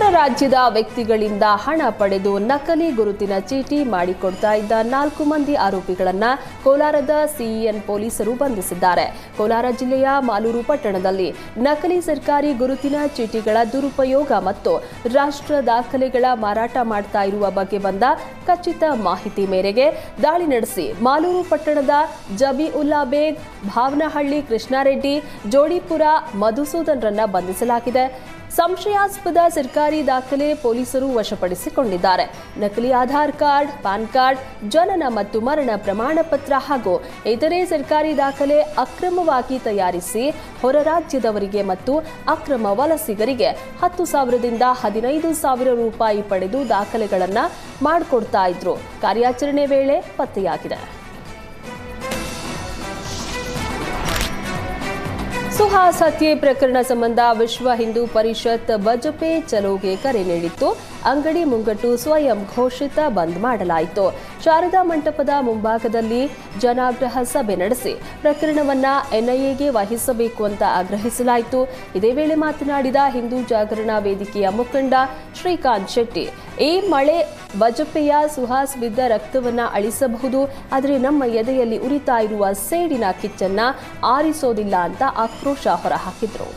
ಹೊರ ರಾಜ್ಯದ ವ್ಯಕ್ತಿಗಳಿಂದ ಹಣ ಪಡೆದು ನಕಲಿ ಗುರುತಿನ ಚೀಟಿ ಮಾಡಿಕೊಡ್ತಾ ಇದ್ದ ನಾಲ್ಕು ಮಂದಿ ಆರೋಪಿಗಳನ್ನು ಕೋಲಾರದ ಸಿಇಎನ್ ಪೊಲೀಸರು ಬಂಧಿಸಿದ್ದಾರೆ. ಕೋಲಾರ ಜಿಲ್ಲೆಯ ಮಾಲೂರು ಪಟ್ಟಣದಲ್ಲಿ ನಕಲಿ ಸರ್ಕಾರಿ ಗುರುತಿನ ಚೀಟಿಗಳ ದುರುಪಯೋಗ ಮತ್ತು ರಾಷ್ಟ್ರ ದಾಖಲೆಗಳ ಮಾರಾಟ ಮಾಡ್ತಾ ಇರುವ ಬಗ್ಗೆ ಬಂದ ಖಚಿತ ಮಾಹಿತಿ ಮೇರೆಗೆ ದಾಳಿ ನಡೆಸಿ ಮಾಲೂರು ಪಟ್ಟಣದ ಜಬೀಉಲ್ಲಾ ಬೇಗ್, ಭಾವನಹಳ್ಳಿ ಕೃಷ್ಣಾರೆಡ್ಡಿ, ಜೋಡಿಪುರ ಮಧುಸೂದನ್ರನ್ನ ಬಂಧಿಸಲಾಗಿದೆ. ಸಂಶಯಾಸ್ಪದ ಸರ್ಕಾರಿ ದಾಖಲೆ ಪೊಲೀಸರು ವಶಪಡಿಸಿಕೊಂಡಿದ್ದಾರೆ. ನಕಲಿ ಆಧಾರ್ ಕಾರ್ಡ್, ಪಾನ್ ಕಾರ್ಡ್, ಜನನ ಮತ್ತು ಮರಣ ಪ್ರಮಾಣ ಪತ್ರ ಹಾಗೂ ಇತರೆ ಸರ್ಕಾರಿ ದಾಖಲೆ ಅಕ್ರಮವಾಗಿ ತಯಾರಿಸಿ ಹೊರ ರಾಜ್ಯದವರಿಗೆ ಮತ್ತು ಅಕ್ರಮ ವಲಸಿಗರಿಗೆ ಹತ್ತು ಸಾವಿರದಿಂದ ಹದಿನೈದು ಸಾವಿರ ರೂಪಾಯಿ ಪಡೆದು ದಾಖಲೆಗಳನ್ನು ಮಾಡಿಕೊಡ್ತಾ ಇದ್ರು. ಕಾರ್ಯಾಚರಣೆ ವೇಳೆ ಪತ್ತೆಯಾಗಿದೆ. ಸುಹಾಸ್ ಹತ್ಯೆ ಪ್ರಕರಣ ಸಂಬಂಧ ವಿಶ್ವ ಹಿಂದೂ ಪರಿಷತ್ ಬಜಪೆ ಚಲೋಗೆ ಕರೆ ನೀಡಿತ್ತು. ಅಂಗಡಿ ಮುಂಗಟ್ಟು ಸ್ವಯಂ ಘೋಷಿತ ಬಂದ್ ಮಾಡಲಾಯಿತು. ಶಾರದಾ ಮಂಟಪದ ಮುಂಭಾಗದಲ್ಲಿ ಜನಾಗ್ರಹ ಸಭೆ ನಡೆಸಿ ಪ್ರಕರಣವನ್ನ ಎನ್ಐಎಗೆ ವಹಿಸಬೇಕು ಅಂತ ಆಗ್ರಹಿಸಲಾಯಿತು. ಇದೇ ವೇಳೆ ಮಾತನಾಡಿದ ಹಿಂದೂ ಜಾಗರಣ ವೇದಿಕೆಯ ಮುಖಂಡ ಶ್ರೀಕಾಂತ್ ಶೆಟ್ಟಿ ಈ ಮಳೆ ಬಜಪೆಯ ಸುಹಾಸ್ ಬಿದ್ದ ರಕ್ತವನ್ನ ಅಳಿಸಬಹುದು, ಆದರೆ ನಮ್ಮ ಎದೆಯಲ್ಲಿ ಉರಿತಾ ಇರುವ ಸೇಡಿನ ಕಿಚ್ಚನ್ನ ಆರಿಸೋದಿಲ್ಲ ಅಂತ ಆಕ್ರೋಶ ಹೊರಹಾಕಿದ್ರು.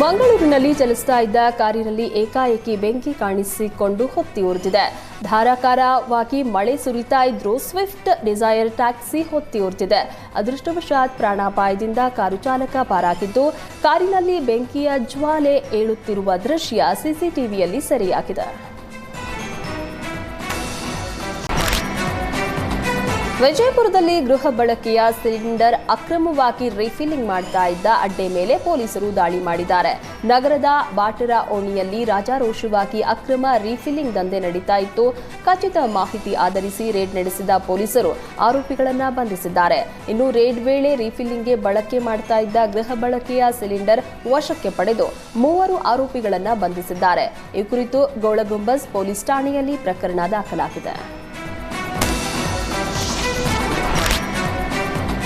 ಮಂಗಳೂರಿನಲ್ಲಿ ಚಲಿಸ್ತಾ ಇದ್ದ ಕಾರಿನಲ್ಲಿ ಏಕಾಏಕಿ ಬೆಂಕಿ ಕಾಣಿಸಿಕೊಂಡು ಹೊತ್ತಿ ಉರಿದಿದೆ ಧಾರಾಕಾರವಾಗಿ ಮಳೆ ಸುರಿತಾ ಇದ್ರೂ ಸ್ವಿಫ್ಟ್ ಡಿಸೈರ್ ಟ್ಯಾಕ್ಸಿ ಹೊತ್ತಿ ಉರಿದಿದೆ ಅದೃಷ್ಟವಶಾತ್ ಪ್ರಾಣಾಪಾಯದಿಂದ ಕಾರು ಚಾಲಕ ಪಾರಾಗಿದ್ದು, ಕಾರಿನಲ್ಲಿ ಬೆಂಕಿಯ ಜ್ವಾಲೆ ಏಳುತ್ತಿರುವ ದೃಶ್ಯ ಸಿಸಿಟಿವಿಯಲ್ಲಿ ಸೆರೆಯಾಗಿದೆ. ವಿಜಯಪುರದಲ್ಲಿ ಗೃಹ ಬಳಕೆಯ ಸಿಲಿಂಡರ್ ಅಕ್ರಮವಾಗಿ ರೀಫಿಲ್ಲಿಂಗ್ ಮಾಡ್ತಾ ಇದ್ದ ಅಡ್ಡೆ ಮೇಲೆ ಪೊಲೀಸರು ದಾಳಿ ಮಾಡಿದ್ದಾರೆ. ನಗರದ ಬಾಟರ ಓಣಿಯಲ್ಲಿ ರಾಜಾರೋಷವಾಗಿ ಅಕ್ರಮ ರೀಫಿಲ್ಲಿಂಗ್ ದಂಧೆ ನಡೀತಾ ಇತ್ತು. ಖಚಿತ ಮಾಹಿತಿ ಆಧರಿಸಿ ರೇಡ್ ನಡೆಸಿದ ಪೊಲೀಸರು ಆರೋಪಿಗಳನ್ನು ಬಂಧಿಸಿದ್ದಾರೆ. ಇನ್ನು ರೇಡ್ ವೇಳೆ ರಿಫಿಲಿಂಗ್ಗೆ ಬಳಕೆ ಮಾಡ್ತಾ ಇದ್ದ ಗೃಹ ಬಳಕೆಯ ಸಿಲಿಂಡರ್ ವಶಕ್ಕೆ ಪಡೆದು ಮೂವರು ಆರೋಪಿಗಳನ್ನು ಬಂಧಿಸಿದ್ದಾರೆ. ಈ ಕುರಿತು ಗೋಳಗುಂಬಸ್ ಪೊಲೀಸ್ ಠಾಣೆಯಲ್ಲಿ ಪ್ರಕರಣ ದಾಖಲಾಗಿದೆ.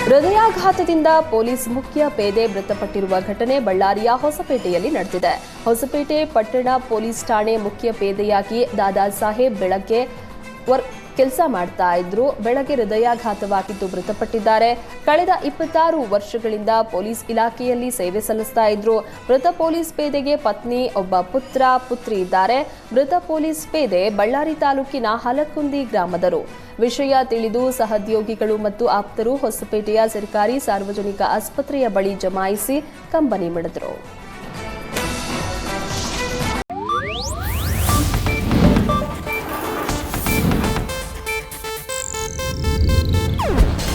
ಹೃದಯಾಘಾತದಿಂದ ಪೊಲೀಸ್ ಮುಖ್ಯ ಪೇದೆ ಮೃತಪಟ್ಟಿರುವ ಘಟನೆ ಬಳ್ಳಾರಿಯ ಹೊಸಪೇಟೆಯಲ್ಲಿ ನಡೆದಿದೆ. ಹೊಸಪೇಟೆ ಪಟ್ಟಣ ಪೊಲೀಸ್ ಠಾಣೆ ಮುಖ್ಯ ಪೇದೆಯಾಗಿ ದಾದಾ ಸಾಹೇಬ್ ಬೆಳಗ್ಗೆ ವರ್ ಕೆಲಸ ಮಾಡ್ತಾ ಇದ್ರು. ಬೆಳಗ್ಗೆ ಹೃದಯಾಘಾತವಾಗಿದ್ದು ಮೃತಪಟ್ಟಿದ್ದಾರೆ. ಕಳೆದ ಇಪ್ಪತ್ತಾರು ವರ್ಷಗಳಿಂದ ಪೊಲೀಸ್ ಇಲಾಖೆಯಲ್ಲಿ ಸೇವೆ ಸಲ್ಲಿಸ್ತಾ ಇದ್ರು. ಮೃತ ಪೊಲೀಸ್ ಪೇದೆಗೆ ಪತ್ನಿ, ಒಬ್ಬ ಪುತ್ರ, ಪುತ್ರಿ ಇದ್ದಾರೆ. ಮೃತ ಪೊಲೀಸ್ ಪೇದೆ ಬಳ್ಳಾರಿ ತಾಲೂಕಿನ ಹಲಕುಂದಿ ಗ್ರಾಮದರು. ವಿಷಯ ತಿಳಿದು ಸಹೋದ್ಯೋಗಿಗಳು ಮತ್ತು ಆಪ್ತರು ಹೊಸಪೇಟೆಯ ಸರ್ಕಾರಿ ಸಾರ್ವಜನಿಕ ಆಸ್ಪತ್ರೆಯ ಬಳಿ ಜಮಾಯಿಸಿ ಕಂಬನಿ ಮಿಡಿದರು.